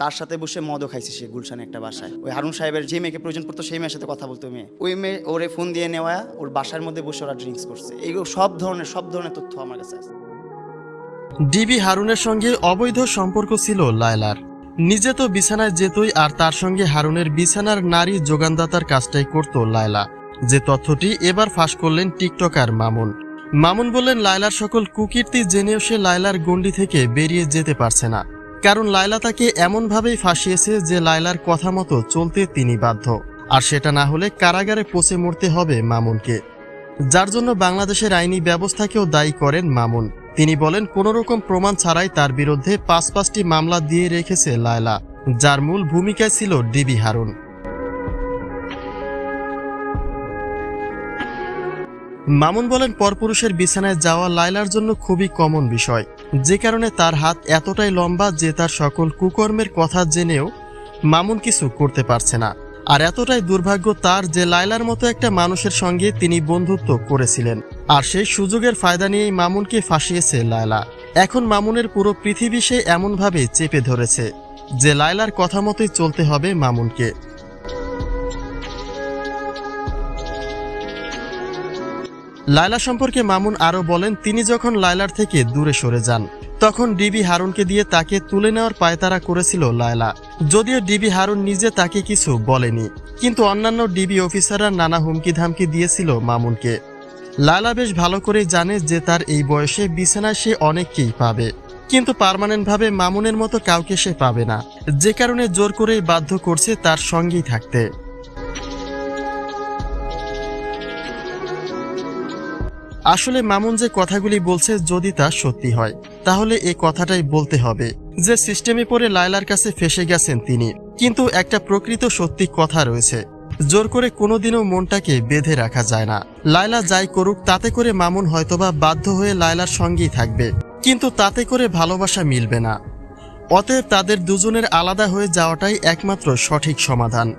তার সাথে বসে মদও খাইছে সে গুলশানে একটা বাসায়। ওই হারুন সাহেবের যে মেয়েকে প্রয়োজন পড়তো সেই মেয়ের সাথে কথা বলতো মেয়ে। ওই মেয়ে ওরে ফোন দিয়ে নেওয়া, ওর বাসার মধ্যে বসে ওরা ড্রিঙ্কস করছে। এইগুলো সব ধরনের সব ধরনের তথ্য আমার কাছে আছে। ডিবি হারুনের সঙ্গে অবৈধ সম্পর্ক ছিল লায়লার। নিজে তো বিছানায় যেতই আর তার সঙ্গে হারুনের বিছানার নারী যোগানদাতার কাজটাই করত লায়লা। যে তথ্যটি এবার ফাঁস করলেন টিকটকার মামুন। মামুন বললেন, লায়লার সকল কুকীর্তি জেনেও সে লায়লার গণ্ডি থেকে বেরিয়ে যেতে পারছে না। কারণ লায়লা তাকে এমনভাবেই ফাঁসিয়েছে যে লায়লার কথা মতো চলতে তিনি বাধ্য। আর সেটা না হলে কারাগারে পচে মরতে হবে মামুনকে। যার জন্য বাংলাদেশের আইনি ব্যবস্থাকেও দায়ী করেন মামুন। তিনি বলেন কোনো রকম প্রমাণ ছাড়াই তার বিরুদ্ধে পাঁচ পাঁচটি মামলা দিয়ে রেখেছে লায়লা, যার মূল ভূমিকায় ছিল ডিবি হারুন। মামুন বলেন, পরপুরুষের বিছানায় যাওয়া লায়লার জন্য খুবই কমন বিষয়। যে কারণে তার হাত এতটাই লম্বা যে তার সকল কুকর্মের কথা জেনেও মামুন কিছু করতে পারছে না। আর এতটাই দুর্ভাগ্য তার যে লায়লার মতো একটা মানুষের সঙ্গে তিনি বন্ধুত্ব করেছিলেন। আর সেই সুযোগের ফায়দা নিয়েই মামুনকে ফাঁসিয়েছে লায়লা। এখন মামুনের পুরো পৃথিবী সে এমনভাবে চেপে ধরেছে, যে লায়লার কথা মতোই চলতে হবে মামুনকে। লায়লা সম্পর্কে মামুন আরও বলেন, তিনি যখন লায়লার থেকে দূরে সরে যান, তখন ডিবি হারুনকে দিয়ে তাকে তুলে নেওয়ার পায়তারা করেছিল লায়লা। যদিও ডিবি হারুন নিজে তাকে কিছু বলেনি, কিন্তু অন্যান্য ডিবি অফিসাররা নানা হুমকি ধামকি দিয়েছিল মামুনকে। লায়লা বেশ ভালো করেই জানে যে তার এই বয়সে বিছানায় সে অনেককেই পাবে, কিন্তু পার্মানেন্টভাবে মামুনের মতো কাউকে সে পাবে না, যে কারণে জোর করেই বাধ্য করছে তার সঙ্গেই থাকতে। আসলে মামুন যে কথাগুলি বলছে যদি তা সত্যি হয়, তাহলে এ কথাটাই বলতে হবে যে সিস্টেমে পড়ে লায়লার কাছে ফেসে গেছেন তিনি। কিন্তু একটা প্রকৃত সত্যি কথা রয়েছে, জোর করে কোনোদিনও মনটাকে বেঁধে রাখা যায় না। লায়লা যাই করুক, তাতে করে মামুন হয়তোবা বাধ্য হয়ে লায়লার সঙ্গেই থাকবে, কিন্তু তাতে করে ভালোবাসা মিলবে না। অতএব তাদের দুজনের আলাদা হয়ে যাওয়াটাই একমাত্র সঠিক সমাধান।